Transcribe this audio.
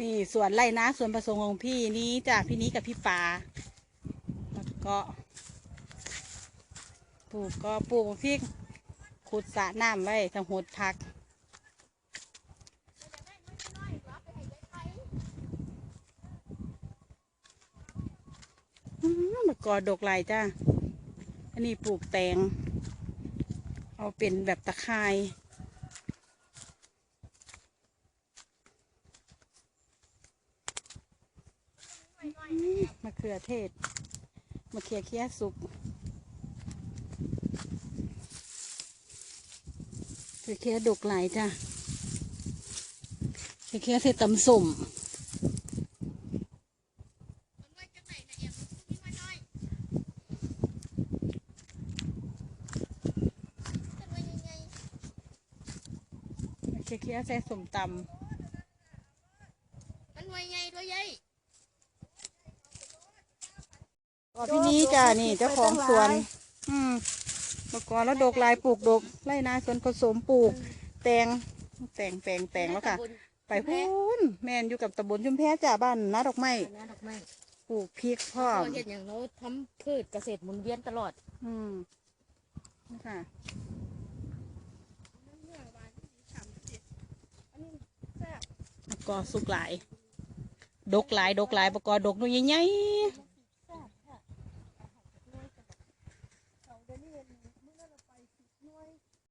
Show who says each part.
Speaker 1: นี่สวนไรนะสวนประสงค์ของพี่นี้จากพี่นี้กับพี่ปาแล้วก็ปลูกก็ปลูกพริกขุดสระน้ำไว้ทำหดพักมะกอดกไหลายจ้า อันนี้ปลูกแตง เอาเป็นแบบตะไคร้ มะเขือเทศมะเขือเคี้ยสุกมะเขือเคี้ยดกไหลจ้ะเขือเคี้ยเทศตำส้มเคี้ยเคี้ยใส่สมตำ
Speaker 2: มันหน่วยใหญ่ตัวใหญ่ำ
Speaker 1: ก็พี่นี้จ้ะนี่เจ้าของสวน อืมเมื่อก่อนแล้วดกลายปลูกดกไร่นาสวนผสมปลูก แตงแตงแตงแตงแล้วค่ะ ไปพูนแม่นอยู่กับตำบลชุมแพจ้าบ้านนาดอกไม้
Speaker 2: นะดอกไม้
Speaker 1: ปลูกพริกพ่อม
Speaker 2: เห็นอย่างเราทำพืชเกษตรหมุนเวียนตลอด
Speaker 1: อืมนี่ค่ะแล้วก็สุกหลาย ดกหลาย ดกหลายประกอบดกหนูใหญ่ๆ